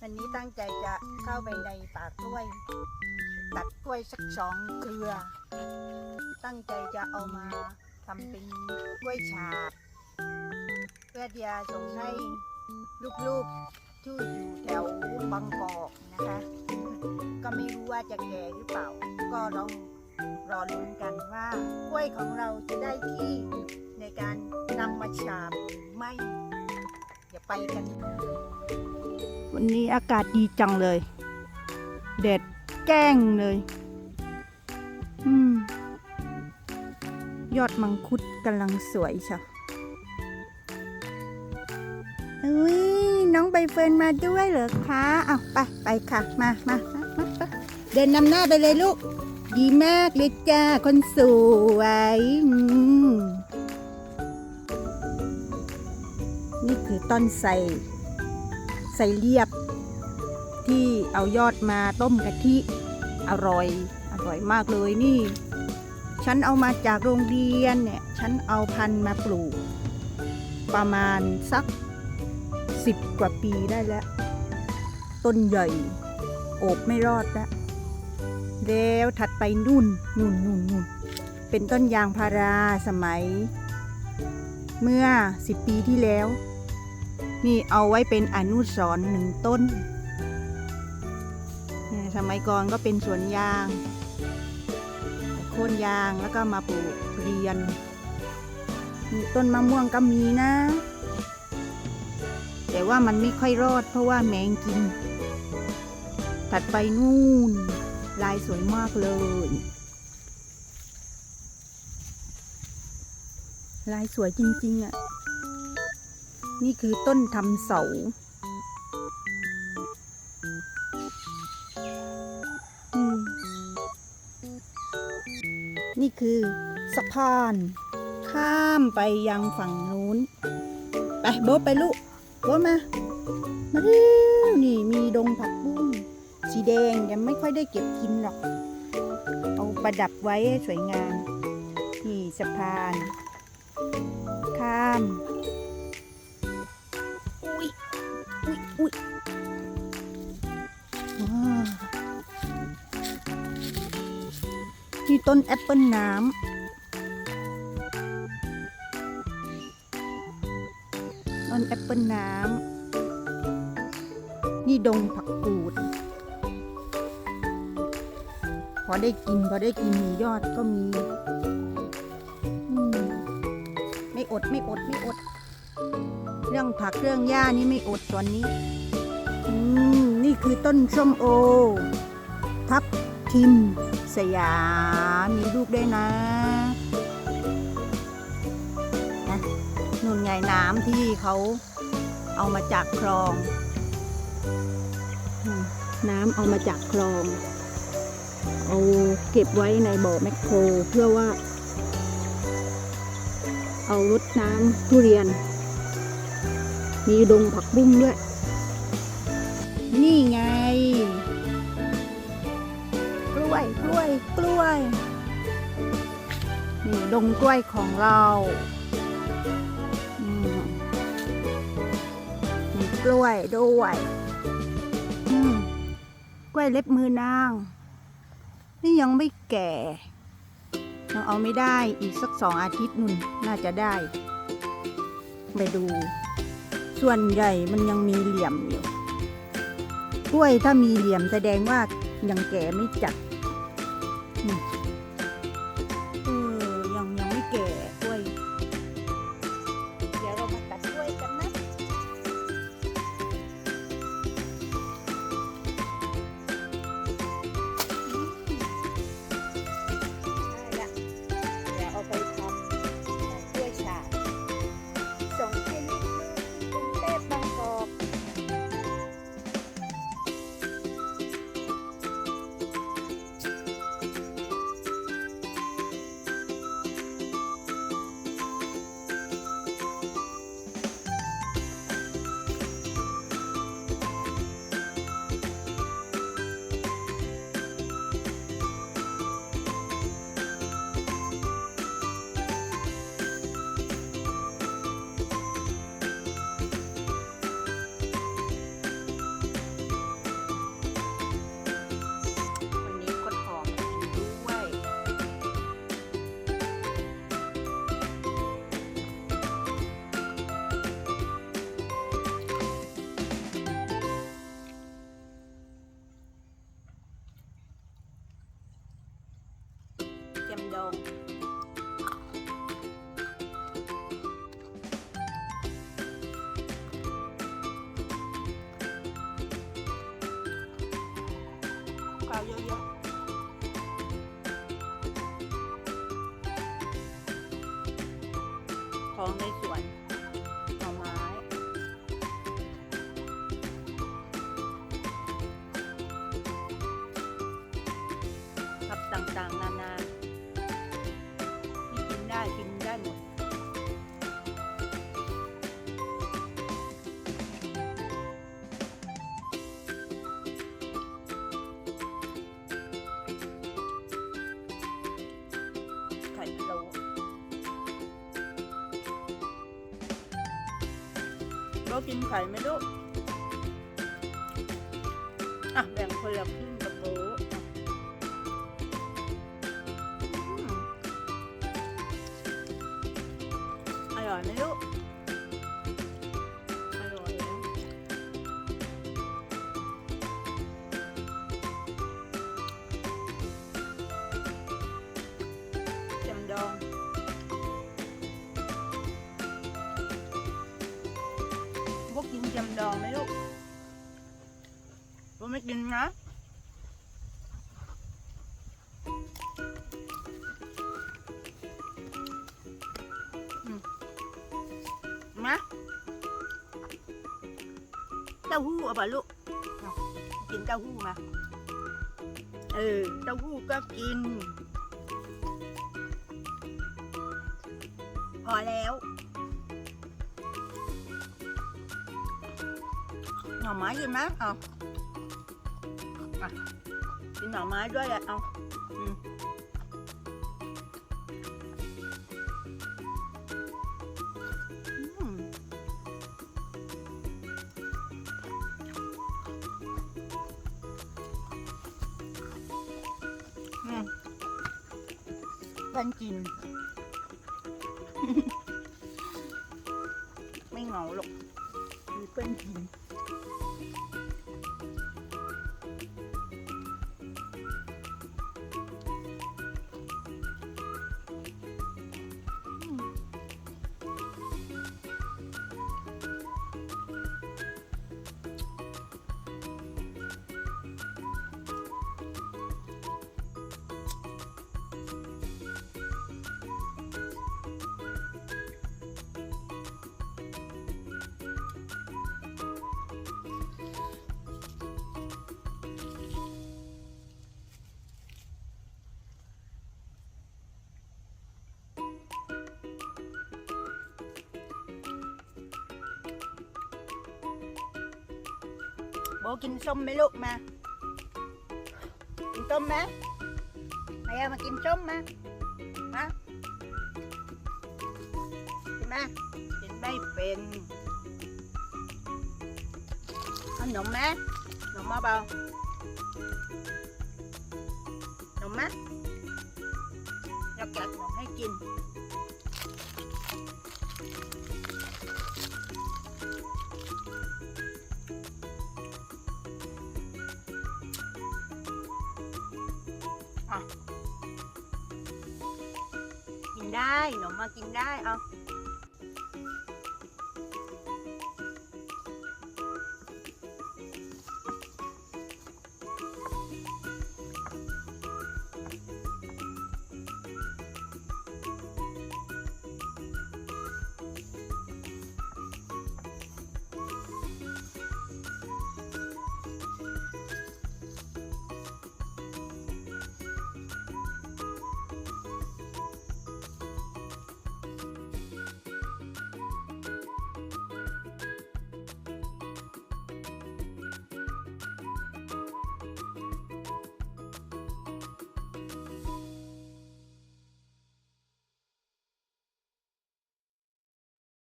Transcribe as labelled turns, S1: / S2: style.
S1: วันนี้ตั้งใจจะเข้าไปในป่ากล้วย ตัดกล้วยสักสองเครือ ตั้งใจจะเอามาทำเป็นกล้วยฉาบ เพื่อที่จะส่งให้ลูกๆที่อยู่แถวบางกอกนะคะ ก็ไม่รู้ว่าจะแก่หรือเปล่า ก็ลองรอลุ้นกันว่ากล้วยของเราจะได้ที่ในการนำมาฉาบหรือไม่ ไปกัน วันนี้อากาศดีจังเลย แดดแจ้งเลย อืม ยอดมังคุดกำลังสวยช่อุ้ยน้องใบเฟิร์นมาด้วยเหรอคะเอาไปไปค่ะ มามามามามาเดินนำหน้าไปเลยลูก ดีมากเลยจ้าคนสวย นี่คือต้นไทรไทรเรียบ ที่เอายอดมาต้มกะทิอร่อยอร่อยมากเลยนี่ ฉันเอามาจากโรงเรียนเนี่ย ฉันเอาพันมาปลูก ประมาณสักสิบกว่าปีได้แล้ว ต้นใหญ่โอบไม่รอดแล้วแล้วถัดไปนู่นนู่นนู่นนู่นเป็นต้นยางพาราสมัย เมื่อสิบปีที่แล้ว นี่เอาไว้เป็นอนุสรณ์หนึ่งต้น สมัยก่อนก็เป็นสวนยาง โค่นยางแล้วก็มาปลูกเรียน มีต้นมะม่วงก็มีนะ แต่ว่ามันไม่ค่อยรอดเพราะว่าแมงกินถัดไปนู่น ลายสวยมากเลย ลายสวยจริง ๆอะ่ะ นี่คือต้นทำเสาอืมนี่คือสะพาน ข้ามไปยังฝั่งนู้น ไปโบ๊ทไปลูกโบ๊ทมา มาเร็วนี่มีดงผักบุ้งสีแดงยังไม่ค่อยได้เก็บกินหรอก เอาประดับไว้สวยงาม นี่สะพาน ข้าม อุ้ยอุ้ยนี่ต้นแอปเปิลน้ำต้นแอปเปิลน้ำนี่ดงผักกูด พอได้กิน พอได้กินมียอดก็มี ไม่อดไม่อดไม่อด เรื่องผักเรื่องหญ้านี่ไม่อดตอนนี้ อืม นี่คือต้นส้มโอ ทับทิม สยามมีลูกด้วยนะนะนุ่นไงน้ำที่เขาเอามาจากคลอง น้ำเอามาจากคลอง เอาเก็บไว้ในบ่อแมคโครเพื่อว่า เอารดน้ำทุเรียน มีดงผักบุ้งด้วย นี่ไง กล้วย กล้วย กล้วย นี่ดงกล้วยของเราอืมมีกล้วยด้วยอืมกล้วยเล็บมือนาง นี่ยังไม่แก่ยังเอาไม่ได้อีกสักสองอาทิตย์นุ่นน่าจะได้ ไปดู ส่วนใหญ่มันยังมีเหลี่ยมอยู่กล้วยถ้ามีเหลี่ยมแสดงว่ายังแก่ไม่จัด ๆข ก็กินไข่ไหมลูก อะ แบ่งคนละครึ่งกับโบะอืมอร่อยไหมลูก กไม่กินนะนะเต้าหู้เอาป่ะลูกเอากินเต้าหู้มา เออ เต้าหู้ก็กิน พอแล้วหน่อไม้กินไหมเอา อะกินหน่อไม้ด้วยแหละเอาอืมอืมเพื่อนกิน โบกินส้มไหมลูกมา กินส้มไหมไอ้มากินส้มมา มากินมากินไม่เป็นเอาหนมไหมหนมมาเปล่าหนมไหมอยากจัดหนมให้กิน กินได้หนมมากินได้เอา